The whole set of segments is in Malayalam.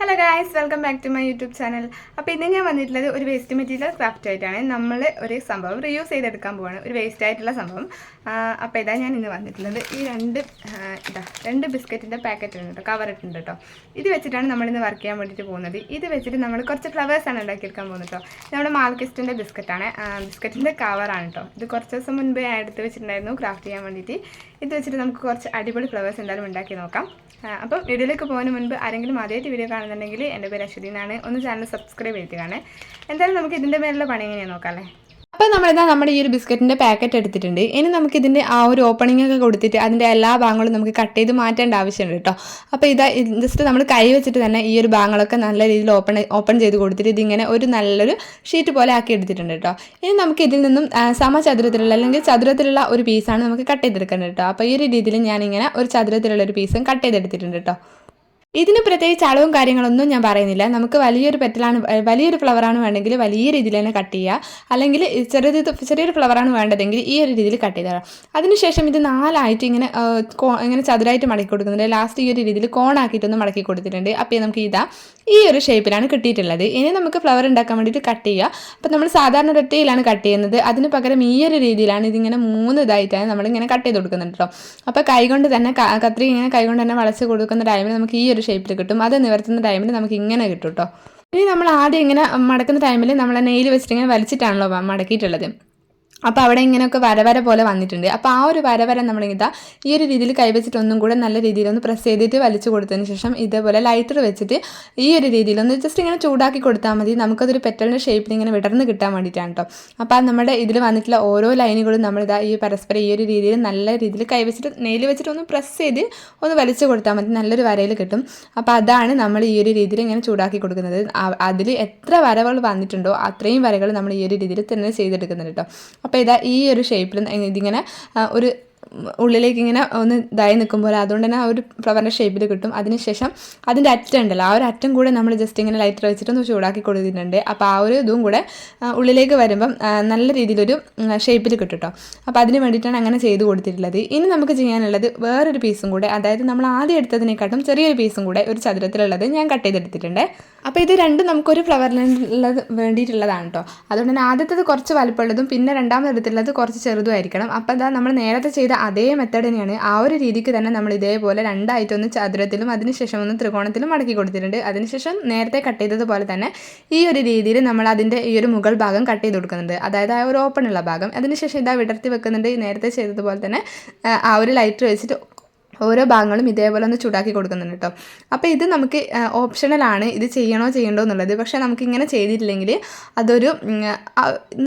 Hello guys welcome back to my YouTube channel അപ്പോൾ ഇന്ന് ഞാൻ വന്നിട്ടുള്ളത് ഒരു വേസ്റ്റ് മെറ്റീരിയൽ ക്രാഫ്റ്റ് ആയിട്ടാണ്. നമ്മൾ ഒരു സംഭവം റിയൂസ് ചെയ്തെടുക്കാൻ പോവാണ്. ഒരു വേസ്റ്റ് ആയിട്ടുള്ള സംഭവം. അപ്പോൾ ഇതാ ഞാൻ ഇന്ന് വന്നിട്ടുള്ളത്. ഈ രണ്ട് ഇതാ രണ്ട് ബിസ്ക്കറ്റിന്റെ പാക്കറ്റ് ഉണ്ട് കേട്ടോ. കവറിട്ടുണ്ട് കേട്ടോ. ഇത് വെച്ചിട്ടാണ് നമ്മൾ ഇന്ന് വർക്ക് ചെയ്യാൻ വേണ്ടിയിട്ട് പോകുന്നത്. ഇത് വെച്ചിട്ട് നമ്മൾ കുറച്ച് ഫ്ലവേഴ്സാണ് ഉണ്ടാക്കിയെടുക്കാൻ പോകുന്നത് കേട്ടോ. നമ്മുടെ മാൽക്കിസ്റ്റിന്റെ ബിസ്ക്കറ്റാണ് ബിസ്ക്കറ്റിന്റെ കവറാണ് കേട്ടോ. ഇത് കുറച്ച് ദിവസം മുൻപേ എടുത്ത് വെച്ചിട്ടുണ്ടായിരുന്നു ക്രാഫ്റ്റ് ചെയ്യാൻ വേണ്ടിയിട്ട്. ഇത് വെച്ചിട്ട് നമുക്ക് കുറച്ച് അടിപൊളി ഫ്ലവേഴ്സ് എന്തായാലും ഉണ്ടാക്കി നോക്കാം. അപ്പോൾ അപ്പം വീഡിയോയിലേക്ക് പോകുന്നതിന് മുൻപ് ആരെങ്കിലും ആദ്യമായിട്ട് വീഡിയോ കാണുന്നുണ്ടെങ്കിൽ എന്റെ പേര് അശ്വതി എന്നാണ്. ഒന്ന് ചാനൽ സബ്സ്ക്രൈബ് ചെയ്തിട്ടാണ് എന്തായാലും നമുക്ക് ഇതിന്റെ മേലുള്ള പണി എങ്ങനെയാണ് നോക്കാം അല്ലേ? അപ്പോൾ നമ്മളിതാ നമ്മുടെ ഈ ഒരു ബിസ്ക്കറ്റിന്റെ പാക്കറ്റ് എടുത്തിട്ടുണ്ട്. ഇനി നമുക്കിതിന്റെ ആ ഒരു ഓപ്പണിംഗ് ഒക്കെ കൊടുത്തിട്ട് അതിന്റെ എല്ലാ ഭാഗങ്ങളും നമുക്ക് കട്ട് ചെയ്ത് മാറ്റേണ്ട ആവശ്യമുണ്ട് കേട്ടോ. അപ്പോൾ ഇതാ ജസ്റ്റ് നമ്മൾ കൈ വെച്ചിട്ട് തന്നെ ഈ ഒരു ഭാഗങ്ങളൊക്കെ നല്ല രീതിയിൽ ഓപ്പൺ ഓപ്പൺ ചെയ്ത് കൊടുത്തിട്ട് ഇതിങ്ങനെ ഒരു നല്ലൊരു ഷീറ്റ് പോലെ ആക്കി എടുത്തിട്ടുണ്ട് കേട്ടോ. ഇനി നമുക്ക് ഇതിൽ നിന്നും സമചതുരത്തിലുള്ള അല്ലെങ്കിൽ ചതുരത്തിലുള്ള ഒരു പീസാണ് നമുക്ക് കട്ട് ചെയ്തെടുക്കേണ്ടത് കേട്ടോ. അപ്പോൾ ഈ ഒരു രീതിയിൽ ഞാനിങ്ങനെ ഒരു ചതുരത്തിലുള്ള ഒരു പീസും കട്ട് ചെയ്തെടുത്തിട്ടുണ്ട് കേട്ടോ. ഇതിന് പ്രത്യേകിച്ച് അളവും കാര്യങ്ങളൊന്നും ഞാൻ പറയുന്നില്ല. നമുക്ക് വലിയൊരു പെറ്റലാണ് വലിയൊരു ഫ്ലവറാണ് വേണ്ടെങ്കിൽ വലിയ രീതിയിൽ തന്നെ കട്ട് ചെയ്യുക. അല്ലെങ്കിൽ ചെറിയ ചെറിയൊരു ഫ്ലവറാണ് വേണ്ടതെങ്കിൽ ഈ ഒരു രീതിയിൽ കട്ട് ചെയ്താൽ അതിനുശേഷം ഇത് നാലായിട്ട് ഇങ്ങനെ ഇങ്ങനെ ചതുരായിട്ട് മടക്കി കൊടുക്കുന്നുണ്ട്. ലാസ്റ്റ് ഈ ഒരു രീതിയിൽ കോണാക്കിയിട്ടൊന്ന് മടക്കി കൊടുത്തിട്ടുണ്ട്. അപ്പോൾ നമുക്ക് ഇതാ ഈ ഒരു ഷേപ്പിലാണ് കിട്ടിയിട്ടുള്ളത്. ഇനി നമുക്ക് ഫ്ലവർ ഉണ്ടാക്കാൻ വേണ്ടിയിട്ട് കട്ട് ചെയ്യുക. അപ്പോൾ നമ്മൾ സാധാരണ ഒരൊറ്റയിലാണ് കട്ട് ചെയ്യുന്നത്. അതിന് പകരം ഈ ഒരു രീതിയിലാണ് ഇതിങ്ങനെ മൂന്ന് ഇതായിട്ടാണ് നമ്മളിങ്ങനെ കട്ട് ചെയ്ത് കൊടുക്കുന്നുണ്ട് കേട്ടോ അപ്പോൾ കൈകൊണ്ട് തന്നെ കത്രി ഇങ്ങനെ കൈകൊണ്ട് തന്നെ വളച്ച് കൊടുക്കുന്ന ടൈമിൽ നമുക്ക് ഈ ഒരു ഷേപ്പിൽ കിട്ടും. അത് നിവർത്തുന്ന ടൈമിൽ നമുക്ക് ഇങ്ങനെ കിട്ടും കേട്ടോ ഇനി നമ്മൾ ആദ്യം ഇങ്ങനെ മടക്കുന്ന ടൈമിൽ നമ്മൾ നെയിൽ വെച്ചിട്ട് ഇങ്ങനെ വലിച്ചിട്ടാണല്ലോ മടക്കിയിട്ടുള്ളത്. അപ്പോൾ അവിടെ ഇങ്ങനെയൊക്കെ വരവര പോലെ വന്നിട്ടുണ്ട്. അപ്പോൾ ആ ഒരു വരവര നമ്മളിതാ ഈ ഒരു രീതിയിൽ കൈവച്ചിട്ട് ഒന്നും കൂടെ നല്ല രീതിയിൽ ഒന്ന് പ്രസ് ചെയ്തിട്ട് വലിച്ചു കൊടുത്തതിന് ശേഷം ഇതേപോലെ ലൈറ്റർ വെച്ചിട്ട് ഈ ഒരു രീതിയിൽ ഒന്ന് ജസ്റ്റ് ഇങ്ങനെ ചൂടാക്കി കൊടുത്താൽ മതി. നമുക്കതൊരു പെറ്റലിന്റെ ഷേപ്പിൽ ഇങ്ങനെ വിടർന്ന് കിട്ടാൻ വേണ്ടിയിട്ടാണ് കേട്ടോ അപ്പോൾ നമ്മുടെ ഇതിൽ വന്നിട്ടുള്ള ഓരോ ലൈനുകളും നമ്മളിതാ ഈ പരസ്പരം ഈ ഒരു രീതിയിൽ നല്ല രീതിയിൽ കൈവച്ചിട്ട് നെയിൽ വെച്ചിട്ട് ഒന്ന് പ്രസ് ചെയ്ത് ഒന്ന് വലിച്ചു കൊടുത്താൽ മതി. നല്ലൊരു വരയിൽ കിട്ടും. അപ്പോൾ അതാണ് നമ്മൾ ഈ ഒരു രീതിയിൽ ഇങ്ങനെ ചൂടാക്കി കൊടുക്കുന്നത്. അതിൽ എത്ര വരകൾ വന്നിട്ടുണ്ടോ അത്രയും വരകൾ നമ്മൾ ഈ ഒരു രീതിയിൽ തന്നെ ചെയ്തെടുക്കുന്നുണ്ട് കേട്ടോ അപ്പോൾ ഇതാ ഈ ഒരു ഷേപ്പിൽ ഇതിങ്ങനെ ഒരു ഉള്ളിലേക്ക് ഇങ്ങനെ ഒന്ന് ഇതായി നിൽക്കുമ്പോൾ അതുകൊണ്ട് തന്നെ ആ ഒരു ഫ്ലവറിന്റെ ഷേപ്പിൽ കിട്ടും. അതിനുശേഷം അതിന്റെ അറ്റം ഉണ്ടല്ലോ ആ ഒരു അറ്റം കൂടെ നമ്മൾ ജസ്റ്റ് ഇങ്ങനെ ലൈറ്റർ വെച്ചിട്ട് ഒന്ന് ചൂടാക്കി കൊടുത്തിട്ടുണ്ട്. അപ്പോൾ ആ ഒരു ഇതും കൂടെ ഉള്ളിലേക്ക് വരുമ്പം നല്ല രീതിയിലൊരു ഷേപ്പിൽ കിട്ടും കേട്ടോ അപ്പോൾ അതിന് വേണ്ടിയിട്ടാണ് അങ്ങനെ ചെയ്ത് കൊടുത്തിട്ടുള്ളത്. ഇനി നമുക്ക് ചെയ്യാനുള്ളത് വേറൊരു പീസും കൂടെ അതായത് നമ്മൾ ആദ്യം എടുത്തതിനെക്കാട്ടും ചെറിയൊരു പീസും കൂടെ ഒരു ചതുരത്തിലുള്ളത് ഞാൻ കട്ട് ചെയ്തെടുത്തിട്ടുണ്ട്. അപ്പോൾ ഇത് രണ്ടും നമുക്കൊരു ഫ്ലവറിനുള്ളത് വേണ്ടിയിട്ടുള്ളതാണ് കേട്ടോ അതുകൊണ്ട് തന്നെ ആദ്യത്തേത് കുറച്ച് വലുപ്പമുള്ളതും പിന്നെ രണ്ടാമത് എടുത്തിട്ടുള്ളത് കുറച്ച് ചെറുതുമായിരിക്കണം അപ്പോൾ അതാ നമ്മൾ നേരത്തെ ചെയ്ത അതേ മെത്തേഡ് തന്നെയാണ്. ആ ഒരു രീതിക്ക് തന്നെ നമ്മൾ ഇതേപോലെ രണ്ടായിട്ട് ഒന്ന് ചതുരത്തിലും അതിനുശേഷം ഒന്ന് ത്രികോണത്തിലും മടക്കി കൊടുത്തിട്ടുണ്ട്. അതിനുശേഷം നേരത്തെ കട്ട് ചെയ്തതുപോലെ തന്നെ ഈ ഒരു രീതിയിൽ നമ്മൾ അതിന്റെ ഈ ഒരു മുകൾ ഭാഗം കട്ട് ചെയ്ത് കൊടുക്കുന്നുണ്ട്. അതായത് ആ ഒരു ഓപ്പൺ ഉള്ള ഭാഗം. അതിനുശേഷം ഇതാ വിടർത്തി വെക്കുന്നുണ്ട്. നേരത്തെ ചെയ്തതുപോലെ തന്നെ ആ, ആ ഒരു ലൈറ്റർ വെച്ചിട്ട് ഓരോ ഭാഗങ്ങളും ഇതേപോലെ ഒന്ന് ചൂടാക്കി കൊടുക്കുന്നുണ്ട് കേട്ടോ. അപ്പോൾ ഇത് നമുക്ക് ഓപ്ഷണലാണ് ഇത് ചെയ്യണോ ചെയ്യണ്ടോ എന്നുള്ളത്. പക്ഷേ നമുക്ക് ഇങ്ങനെ ചെയ്തിട്ടില്ലെങ്കിൽ അതൊരു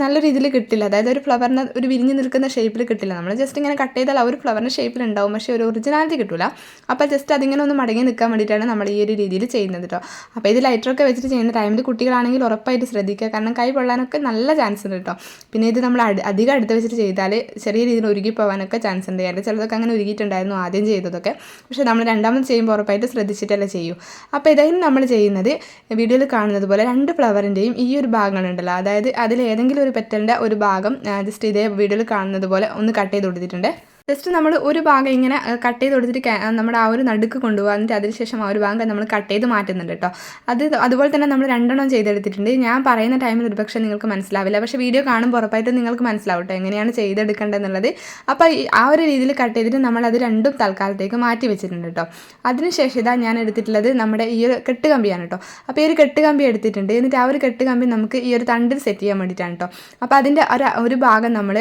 നല്ല രീതിയിൽ കിട്ടില്ല. അതായത് ഒരു ഫ്ലവറിന് ഒരു വിരിഞ്ഞ് നിൽക്കുന്ന ഷേപ്പിൽ കിട്ടില്ല. നമ്മൾ ജസ്റ്റ് ഇങ്ങനെ കട്ട് ചെയ്താൽ ആ ഒരു ഫ്ലവറിന്റെ ഷേപ്പിൽ ഉണ്ടാവും. പക്ഷേ ഒരു ഒറിജിനാലിറ്റി കിട്ടില്ല അപ്പോൾ ജസ്റ്റ് അതിങ്ങനെ ഒന്ന് മടങ്ങി നിൽക്കാൻ വേണ്ടിയിട്ടാണ് നമ്മൾ ഈ ഒരു രീതിയിൽ ചെയ്യുന്നത് കേട്ടോ. അപ്പോൾ ഇത് ലൈറ്ററൊക്കെ വെച്ചിട്ട് ചെയ്യുന്ന ടൈമിൽ കുട്ടികളാണെങ്കിൽ ഉറപ്പായിട്ട് ശ്രദ്ധിക്കുക. കാരണം കൈ പൊള്ളാനൊക്കെ നല്ല ചാൻസ് ഉണ്ട് കേട്ടോ. പിന്നെ ഇത് നമ്മൾ അധികം അടുത്ത് വെച്ചിട്ട് ചെയ്താൽ ചെറിയ രീതിയിൽ ഉരുകി പോകാനൊക്കെ ചാൻസ് ഉണ്ട്. ചിലതൊക്കെ അങ്ങനെ ഉരുകിയിട്ടുണ്ടായിരുന്നു. ആദ്യം ചെയ്തതൊക്കെ. പക്ഷേ നമ്മൾ രണ്ടാമത് ചെയ്യുമ്പോൾ ഉറപ്പായിട്ട് ശ്രദ്ധിച്ചിട്ടല്ലേ ചെയ്യൂ. അപ്പോൾ ഇതായാലും നമ്മൾ ചെയ്യുന്നത്. വീഡിയോയിൽ കാണുന്നത് പോലെ രണ്ട് ഫ്ലവറിന്റെയും ഈ ഒരു ഭാഗങ്ങളുണ്ടല്ലോ. അതായത് അതിൽ ഏതെങ്കിലും ഒരു പെറ്റലിന്റെ ഒരു ഭാഗം ജസ്റ്റ് ഇതേ വീഡിയോയിൽ കാണുന്നത് പോലെ ഒന്ന് കട്ട് ചെയ്ത് കൊടുത്തിട്ടുണ്ട്. ജസ്റ്റ് നമ്മൾ ഒരു ഭാഗം ഇങ്ങനെ കട്ട് ചെയ്ത് കൊടുത്തിട്ട് നമ്മുടെ ആ ഒരു നടുക്ക് കൊണ്ടുപോകുക എന്നിട്ട് അതിനുശേഷം ആ ഒരു ഭാഗം നമ്മൾ കട്ട് ചെയ്ത് മാറ്റുന്നുണ്ട് കേട്ടോ. അത് അതുപോലെ തന്നെ നമ്മൾ രണ്ടെണ്ണം ചെയ്തെടുത്തിട്ടുണ്ട്. ഞാൻ പറയുന്ന ടൈമിൽ ഒരുപക്ഷെ നിങ്ങൾക്ക് മനസ്സിലാവില്ല. പക്ഷേ വീഡിയോ കാണുമ്പോൾ ഉറപ്പായിട്ടും നിങ്ങൾക്ക് മനസ്സിലാവും കേട്ടോ എങ്ങനെയാണ് ചെയ്തെടുക്കേണ്ടതെന്നുള്ളത് അപ്പോൾ ആ ഒരു രീതിയിൽ കട്ട് ചെയ്തിട്ട് നമ്മൾ അത് രണ്ടും തൽക്കാലത്തേക്ക് മാറ്റി വെച്ചിട്ടുണ്ട് കേട്ടോ. അതിനുശേഷം ഇതാ ഞാൻ എടുത്തിട്ടുള്ളത് നമ്മുടെ ഈ ഒരു കെട്ട് കമ്പിയാണ് കേട്ടോ. അപ്പോൾ ഈ ഒരു കെട്ട് കമ്പി എടുത്തിട്ടുണ്ട്. എന്നിട്ട് ആ ഒരു കെട്ട് കമ്പി നമുക്ക് ഈ ഒരു തണ്ടിൽ സെറ്റ് ചെയ്യാൻ വേണ്ടിയിട്ടാണ് കേട്ടോ. അപ്പോൾ അതിന്റെ ഒരു ഒരു ഭാഗം നമ്മൾ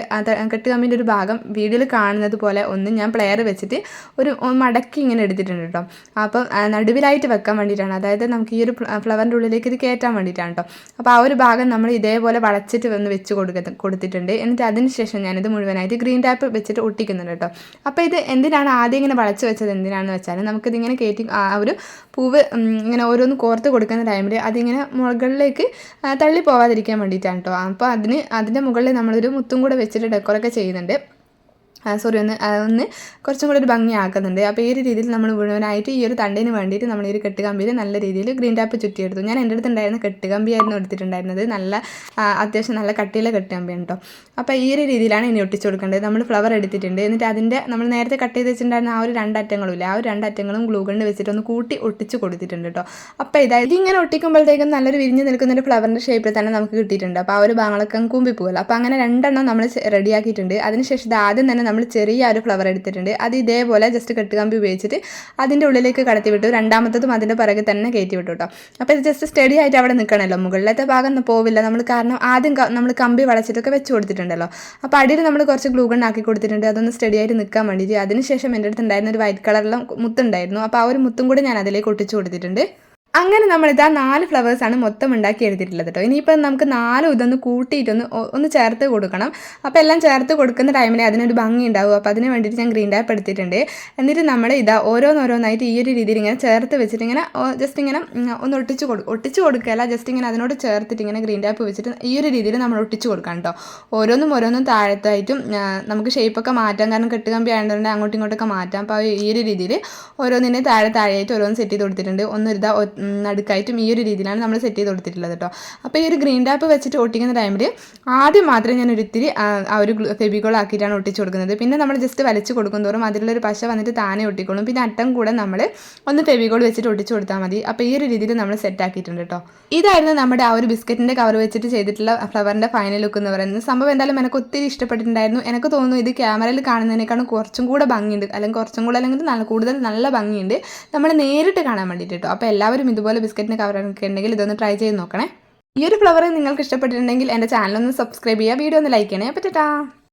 കെട്ട് കമ്പിന്റെ ഒരു ഭാഗം വീഡിയോയിൽ കാണുന്നത് പോലെ ഒന്ന് ഞാൻ പ്ലെയർ വെച്ചിട്ട് ഒരു മടക്കി ഇങ്ങനെ എടുത്തിട്ടുണ്ട് കേട്ടോ അപ്പം നടുവിലായിട്ട് വെക്കാൻ വേണ്ടിയിട്ടാണ്. അതായത് നമുക്ക് ഈ ഒരു ഫ്ലവറിന്റെ ഉള്ളിലേക്ക് ഇത് കയറ്റാൻ വേണ്ടിയിട്ടാണ് കേട്ടോ അപ്പോൾ ആ ഒരു ഭാഗം നമ്മൾ ഇതേപോലെ വളച്ചിട്ട് വന്ന് വെച്ച് കൊടുക്ക കൊടുത്തിട്ടുണ്ട്. എന്നിട്ട് അതിന് ശേഷം ഞാനിത് മുഴുവനായിട്ട് ഗ്രീൻ ടാപ്പ് വെച്ചിട്ട് ഒട്ടിക്കുന്നുണ്ട് കേട്ടോ അപ്പോൾ ഇത് എന്തിനാണ് ആദ്യം ഇങ്ങനെ വളച്ച് വെച്ചത് എന്തിനാണെന്ന് വെച്ചാൽ നമുക്കിതിങ്ങനെ കയറ്റി ആ ഒരു പൂവ് ഇങ്ങനെ ഓരോന്ന് കോർത്ത് കൊടുക്കുന്ന ടൈമിൽ അതിങ്ങനെ മുകളിലേക്ക് തള്ളി പോവാതിരിക്കാൻ വേണ്ടിയിട്ടാണ് കേട്ടോ അപ്പോൾ അതിന് അതിന്റെ മുകളിൽ നമ്മളൊരു മുത്തും കൂടെ വെച്ചിട്ട് ഡെക്കോറൊക്കെ ചെയ്യുന്നുണ്ട്. സോറി ഒന്ന് ഒന്ന് കുറച്ചും കൂടി ഒരു ഭംഗിയാക്കുന്നുണ്ട്. അപ്പോൾ ഈ ഒരു രീതിയിൽ നമ്മൾ മുഴുവനായിട്ട് ഈ ഒരു തണ്ടിന് വേണ്ടിയിട്ട് നമ്മൾ ഈ ഒരു കെട്ടുകമ്പിയിൽ നല്ല രീതിയിൽ ഗ്രീൻ ടാപ്പ് ചുറ്റിയെടുത്തു. ഞാൻ എന്റെ അടുത്ത് ഉണ്ടായിരുന്ന കെട്ടുകമ്പിയായിരുന്നു എടുത്തിട്ടുണ്ടായിരുന്നത്. നല്ല അത്യാവശ്യം നല്ല കട്ടിയുള്ള കെട്ടുകമ്പിയാണ് കേട്ടോ അപ്പോൾ ഈ ഒരു രീതിയിലാണ് ഇനി ഒട്ടിച്ചു കൊടുക്കേണ്ടത്. നമ്മൾ ഫ്ലവർ എടുത്തിട്ടുണ്ട്. എന്നിട്ട് അതിന്റെ നമ്മൾ നേരത്തെ കട്ട് ചെയ്ത് വെച്ചിട്ടുണ്ടായിരുന്ന ആ ഒരു രണ്ടറ്റങ്ങളും ഇല്ല ആ ഒരു രണ്ടറ്റങ്ങളും ഗ്ലൂ ഗണ്ണ് വെച്ചിട്ട് ഒന്ന് കൂട്ടി ഒട്ടിച്ച് കൊടുത്തിട്ടുണ്ട് കേട്ടോ അപ്പോൾ ഇതായത് ഇങ്ങനെ ഒട്ടിക്കുമ്പോഴത്തേക്കും നല്ലൊരു വിരിഞ്ഞ് നിൽക്കുന്ന ഒരു ഫ്ലവറിന്റെ ഷേപ്പിൽ തന്നെ നമുക്ക് കിട്ടിയിട്ടുണ്ട്. അപ്പോൾ ആ ഒരു ബാങ്ങളൊക്കെ കൂമ്പി പോകുമല്ലോ അപ്പോൾ അങ്ങനെ രണ്ടെണ്ണം നമ്മൾ റെഡിയാക്കിയിട്ടുണ്ട് അതിനുശേഷം ആദ്യം തന്നെ നമ്മൾ ചെറിയ ഒരു ഫ്ലവർ എടുത്തിട്ടുണ്ട്. അത് ഇതേപോലെ ജസ്റ്റ് കെട്ടുകമ്പി ഉപയോഗിച്ചിട്ട് അതിന്റെ ഉള്ളിലേക്ക് കടത്തി വിട്ടു. രണ്ടാമത്തതും അതിന്റെ പുറകെ തന്നെ കയറ്റി വിട്ടു കേട്ടോ അപ്പോൾ ഇത് ജസ്റ്റ് സ്റ്റഡി ആയിട്ട് അവിടെ നിൽക്കണമല്ലോ മുകളിലത്തെ ഭാഗം ഒന്നും പോവില്ല. നമ്മൾ കാരണം ആദ്യം നമ്മൾ കമ്പി വളച്ചിട്ടൊക്കെ വെച്ച് കൊടുത്തിട്ടുണ്ടല്ലോ. അപ്പോൾ അടിയിൽ നമ്മൾ കുറച്ച് ഗ്ലൂഗൺ ആക്കി കൊടുത്തിട്ടുണ്ട്. അതൊന്ന് സ്റ്റഡി ആയിട്ട് നിൽക്കാൻ വേണ്ടിയിട്ട്. അതിനുശേഷം എന്റെ അടുത്ത് ഉണ്ടായിരുന്ന ഒരു വൈറ്റ് കളറിലും മുത്തുണ്ടായിരുന്നു. അപ്പോൾ ആ ഒരു മുത്തും കൂടി ഞാൻ അതിലേക്ക് ഒട്ടിച്ചു കൊടുത്തിട്ടുണ്ട്. അങ്ങനെ നമ്മളിത് നാല് ഫ്ലവേഴ്സാണ് മൊത്തം ഉണ്ടാക്കി എടുത്തിട്ടുള്ളത് കേട്ടോ ഇനിയിപ്പോൾ നമുക്ക് നാലും ഇതൊന്ന് കൂട്ടിയിട്ടൊന്ന് ഒന്ന് ചേർത്ത് കൊടുക്കണം. അപ്പോൾ എല്ലാം ചേർത്ത് കൊടുക്കുന്ന ടൈമിൽ അതിനൊരു ഭംഗി ഉണ്ടാവും. അപ്പോൾ അതിന് വേണ്ടിയിട്ട് ഞാൻ ഗ്രീൻ ടാപ്പ് എടുത്തിട്ടുണ്ട്. എന്നിട്ട് നമ്മൾ ഇതാ ഓരോന്നോരോന്നായിട്ട് ഈ ഒരു രീതിയിൽ ഇങ്ങനെ ചേർത്ത് വെച്ചിട്ട് ഇങ്ങനെ ജസ്റ്റ് ഇങ്ങനെ ഒന്ന് ഒട്ടിച്ച് കൊടുക്കും ഒട്ടിച്ച് കൊടുക്കുകയല്ല ജസ്റ്റ് ഇങ്ങനെ അതിനോട് ചേർത്തിട്ട് ഇങ്ങനെ ഗ്രീൻ ടാപ്പ് വെച്ചിട്ട് ഈ ഒരു രീതിയിൽ നമ്മൾ ഒട്ടിച്ച് കൊടുക്കണം കേട്ടോ ഓരോന്നും ഓരോന്നും താഴത്തായിട്ടും നമുക്ക് ഷേപ്പൊക്കെ മാറ്റാം. കാരണം കെട്ടുകമ്പി ആയതുകൊണ്ട് അങ്ങോട്ടും ഇങ്ങോട്ടൊക്കെ മാറ്റാം. അപ്പോൾ ഈ ഒരു രീതിയിൽ ഓരോന്നിനെ താഴെ താഴെയായിട്ട് ഓരോന്ന് സെറ്റ് ചെയ്ത് കൊടുത്തിട്ടുണ്ട്. ഒന്ന് ഇതാ നടുക്കായിട്ടും ഈ ഒരു രീതിയിലാണ് നമ്മൾ സെറ്റ് ചെയ്ത് കൊടുത്തിട്ടുള്ളത് കേട്ടോ അപ്പോൾ ഈ ഒരു ഗ്രീൻ ടാപ്പ് വെച്ചിട്ട് ഒട്ടിക്കുന്ന ടൈമിൽ ആദ്യം മാത്രമേ ഞാൻ ഒരിത്തിരി ആ, ഒരു ഫെബിക്കോൾ ആക്കിയിട്ടാണ് ഒട്ടിച്ച് കൊടുക്കുന്നത്. പിന്നെ നമ്മൾ ജസ്റ്റ് വലിച്ചു കൊടുക്കും തോറും അതിലുള്ളൊരു പശ വന്നിട്ട് താനെ ഒട്ടിക്കോളും. പിന്നെ അറ്റം കൂടെ നമ്മൾ ഒന്ന് ഫെബിക്കോൾ വെച്ചിട്ട് ഒട്ടിച്ച് കൊടുത്താൽ മതി. അപ്പോൾ ഈ ഒരു രീതിയിൽ നമ്മൾ സെറ്റ് ആക്കിയിട്ടുണ്ട് കേട്ടോ ഇതായിരുന്നു നമ്മുടെ ആ ഒരു ബിസ്ക്കറ്റിന്റെ കവർ വെച്ചിട്ട് ചെയ്തിട്ടുള്ള ഫ്ലവറിന്റെ ഫൈനൽ ലുക്ക് എന്ന് പറയുന്നത്. സംഭവം എന്തായാലും എനിക്ക് ഒത്തിരി ഇഷ്ടപ്പെട്ടിട്ടുണ്ടായിരുന്നു. എനിക്ക് തോന്നുന്നു ഇത് ക്യാമറയിൽ കാണുന്നതിനേക്കാളും കുറച്ചും കൂടെ ഭംഗിയുണ്ട്. അല്ലെങ്കിൽ കുറച്ചും കൂടെ അല്ലെങ്കിൽ നല്ല കൂടുതൽ നല്ല ഭംഗിയുണ്ട്. നമ്മൾ നേരിട്ട് കാണാൻ വേണ്ടിയിട്ട് കേട്ടോ അപ്പോൾ എല്ലാവരും ഇതുപോലെ ബിസ്ക്കറ്റിന്റെ കവറൊക്കെ ഉണ്ടെങ്കിൽ ഇതൊന്ന് ട്രൈ ചെയ്ത് നോക്കണേ. ഈ ഒരു ഫ്ലവർ നിങ്ങൾക്ക് ഇഷ്ടപ്പെട്ടിട്ടുണ്ടെങ്കിൽ എന്റെ ചാനൽ ഒന്ന് സബ്സ്ക്രൈബ് ചെയ്യുക വീഡിയോ ഒന്ന് ലൈക്ക് ചെയ്യണേ. പറ്റാ